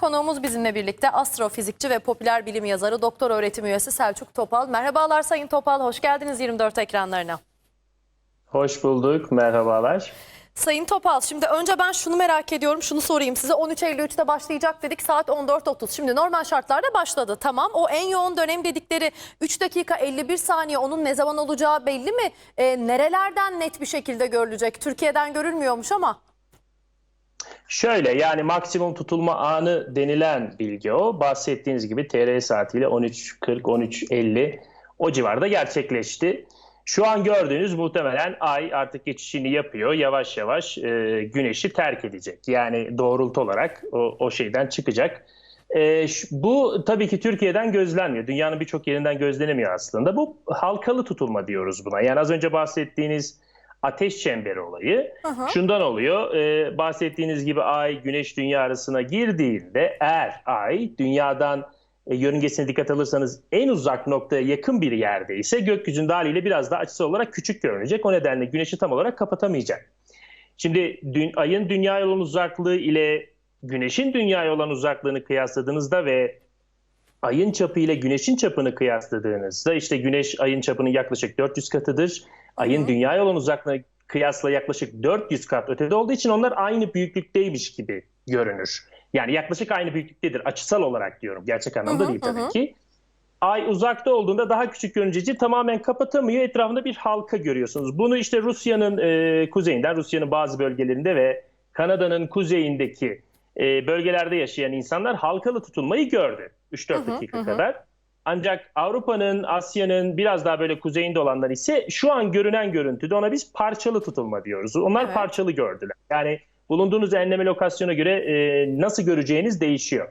Konuğumuz bizimle birlikte astrofizikçi ve popüler bilim yazarı doktor öğretim üyesi Selçuk Topal. Merhabalar Sayın Topal, hoş geldiniz 24 ekranlarına. Hoş bulduk, merhabalar. Sayın Topal, şimdi önce ben şunu merak ediyorum, şunu sorayım size. 13.53'te başlayacak dedik, saat 14.30. Şimdi normal şartlarda başladı, tamam. O en yoğun dönem dedikleri 3 dakika 51 saniye, onun ne zaman olacağı belli mi? E, nerelerden net bir şekilde görülecek? Türkiye'den görülmüyormuş ama. Şöyle yani maksimum tutulma anı denilen bilgi o. Bahsettiğiniz gibi TR saatiyle 13.40, 13.50 o civarda gerçekleşti. Şu an gördüğünüz muhtemelen ay artık geçişini yapıyor. Yavaş yavaş e, güneşi terk edecek. Yani doğrultu olarak o, o şeyden çıkacak. E, şu- bu tabii ki Türkiye'den gözlenmiyor. Dünyanın birçok yerinden gözlenemiyor aslında. Bu halkalı tutulma diyoruz buna. Yani az önce bahsettiğiniz ateş çemberi olayı hı. şundan oluyor. E, bahsettiğiniz gibi ay güneş dünya arasına girdiğinde eğer ay dünyadan e, yörüngesine dikkat alırsanız en uzak noktaya yakın bir yerde ise gökyüzünde haliyle biraz daha açısı olarak küçük görünecek. O nedenle güneşi tam olarak kapatamayacak. Şimdi dün, ayın dünyaya olan uzaklığı ile güneşin dünyaya olan uzaklığını kıyasladığınızda ve ayın çapı ile güneşin çapını kıyasladığınızda işte güneş ayın çapının yaklaşık 400 katıdır. Ayın dünyaya olan uzaklığına kıyasla yaklaşık 400 kat ötede olduğu için onlar aynı büyüklükteymiş gibi görünür. Yani yaklaşık aynı büyüklüktedir açısal olarak diyorum. Gerçek anlamda Hı hı, değil tabii hı hı. ki. Ay uzakta olduğunda daha küçük görüneceği tamamen kapatamıyor. Etrafında bir halka görüyorsunuz. Bunu işte Rusya'nın e, kuzeyinden, Rusya'nın bazı bölgelerinde ve Kanada'nın kuzeyindeki e, bölgelerde yaşayan insanlar halkalı tutulmayı gördü. 3-4 dakika kadar. Ancak Avrupa'nın, Asya'nın biraz daha böyle kuzeyinde olanlar ise şu an görünen görüntüde ona biz parçalı tutulma diyoruz. Onlar Evet. parçalı gördüler. Yani bulunduğunuz enleme lokasyona göre e, nasıl göreceğiniz değişiyor.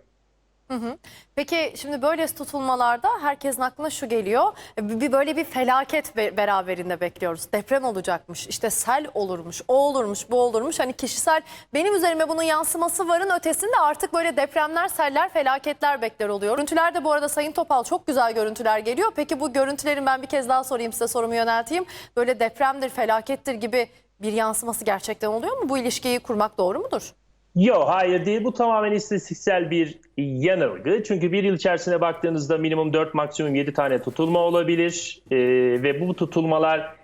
Peki şimdi böyle tutulmalarda herkesin aklına şu geliyor. e, Bir böyle bir felaket be- beraberinde bekliyoruz. Deprem olacakmış, işte sel olurmuş, o olurmuş, bu olurmuş. Hani kişisel benim üzerime bunun yansıması varın ötesinde artık böyle depremler, seller, felaketler bekler oluyor. Görüntüler de bu arada Sayın Topal çok güzel görüntüler geliyor. Peki bu görüntülerin ben bir kez daha sorayım size sorumu yönelteyim. Böyle depremdir, felakettir gibi bir yansıması gerçekten oluyor mu? Bu ilişkiyi kurmak doğru mudur? Yok hayır değil. Bu tamamen istatistiksel bir yanılgı. Çünkü bir yıl içerisine baktığınızda minimum 4 maksimum 7 tane tutulma olabilir. Ee, ve bu tutulmalar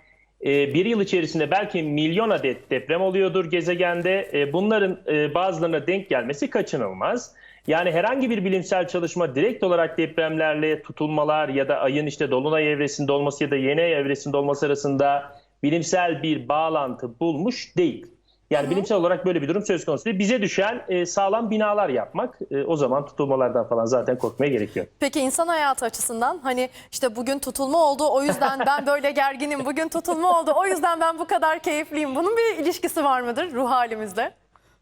e, bir yıl içerisinde belki milyon adet deprem oluyordur gezegende. E, bunların e, bazılarına denk gelmesi kaçınılmaz. Yani herhangi bir bilimsel çalışma direkt olarak depremlerle tutulmalar ya da ayın işte dolunay evresinde olması ya da yeni ay evresinde olması arasında bilimsel bir bağlantı bulmuş değil. Yani bilimsel olarak böyle bir durum söz konusu değil. Bize düşen e, sağlam binalar yapmak. E, o zaman tutulmalardan falan zaten korkmaya gerek yok. Peki insan hayatı açısından hani işte bugün tutulma oldu o yüzden ben böyle gerginim. Bugün tutulma oldu o yüzden ben bu kadar keyifliyim. Bunun bir ilişkisi var mıdır ruh halimizle?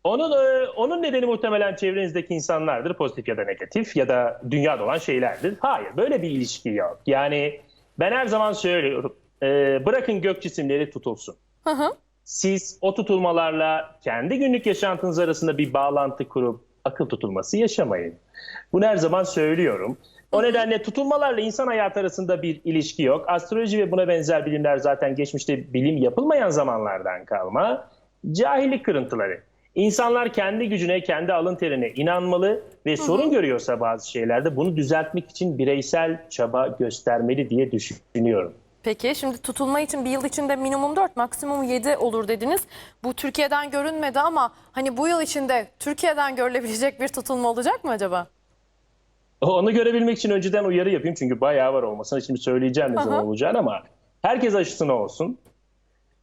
Onun e, onun nedeni muhtemelen çevrenizdeki insanlardır. Pozitif ya da negatif ya da dünyada olan şeylerdir. Hayır böyle bir ilişki yok. Yani ben her zaman söylüyorum. e, bırakın gök cisimleri tutulsun. Hı hı. Siz o tutulmalarla kendi günlük yaşantınız arasında bir bağlantı kurup akıl tutulması yaşamayın. Bunu her zaman söylüyorum. O nedenle tutulmalarla insan hayatı arasında bir ilişki yok. Astroloji ve buna benzer bilimler zaten geçmişte bilim yapılmayan zamanlardan kalma. Cahillik kırıntıları. İnsanlar kendi gücüne, kendi alın terine inanmalı ve sorun görüyorsa bazı şeylerde bunu düzeltmek için bireysel çaba göstermeli diye düşünüyorum. Peki şimdi tutulma için bir yıl içinde minimum 4 maksimum 7 olur dediniz. Bu Türkiye'den görünmedi ama hani bu yıl içinde Türkiye'den görülebilecek bir tutulma olacak mı acaba? Onu görebilmek için önceden uyarı yapayım çünkü bayağı var olmasına. Şimdi söyleyeceğim ne Aha. zaman olacağını ama herkes aşısını olsun.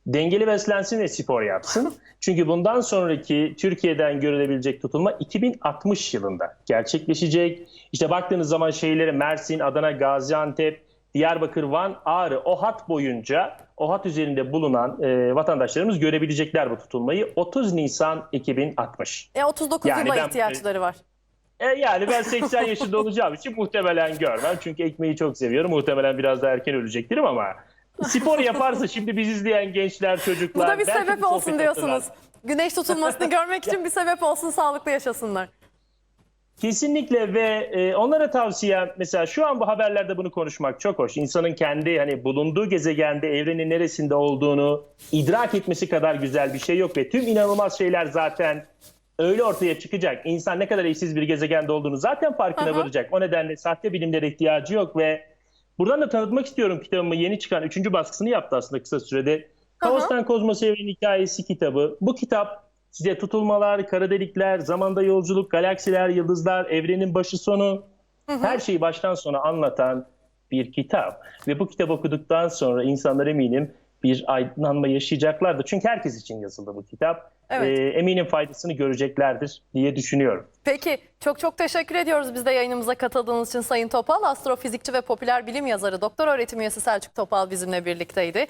Dengeli beslensin ve spor yapsın. Çünkü bundan sonraki Türkiye'den görülebilecek tutulma 2060 yılında gerçekleşecek. İşte baktığınız zaman şeyleri Mersin, Adana, Gaziantep, Diyarbakır, Van, Ağrı o hat boyunca o hat üzerinde bulunan e, vatandaşlarımız görebilecekler bu tutulmayı 30 Nisan 2060. E 39 Yani yıla ben- ihtiyaçları var. E yani ben 80 yaşında olacağım için muhtemelen görmem. Çünkü ekmeği çok seviyorum. Muhtemelen biraz daha erken ölecektirim ama spor yaparsa şimdi biz izleyen gençler, Bu çocuklar... da bir sebep bu olsun diyorsunuz. Güneş tutulmasını görmek için bir sebep olsun sağlıklı yaşasınlar. Kesinlikle ve e, onlara tavsiyem mesela şu an bu haberlerde bunu konuşmak çok hoş. İnsanın kendi hani bulunduğu gezegende evrenin neresinde olduğunu idrak etmesi kadar güzel bir şey yok ve tüm inanılmaz şeyler zaten öyle ortaya çıkacak. İnsan ne kadar eşsiz bir gezegende olduğunu zaten farkına hı. varacak. O nedenle sahte bilimlere ihtiyacı yok ve buradan da tanıtmak istiyorum kitabımı. Yeni çıkan 3. baskısını yaptı aslında kısa sürede. Kaostan Kozmos'a Evrenin Hikayesi kitabı. Bu kitap size tutulmalar, kara delikler, zamanda yolculuk, galaksiler, yıldızlar, evrenin başı sonu her şeyi baştan sona anlatan bir kitap. Ve bu kitabı okuduktan sonra insanlar eminim bir aydınlanma yaşayacaklardır. Çünkü herkes için yazıldı bu kitap. Evet. Ee, eminim faydasını göreceklerdir diye düşünüyorum. Peki çok çok teşekkür ediyoruz biz de yayınımıza katıldığınız için Sayın Topal. Astrofizikçi ve popüler bilim yazarı doktor öğretim üyesi Selçuk Topal bizimle birlikteydi.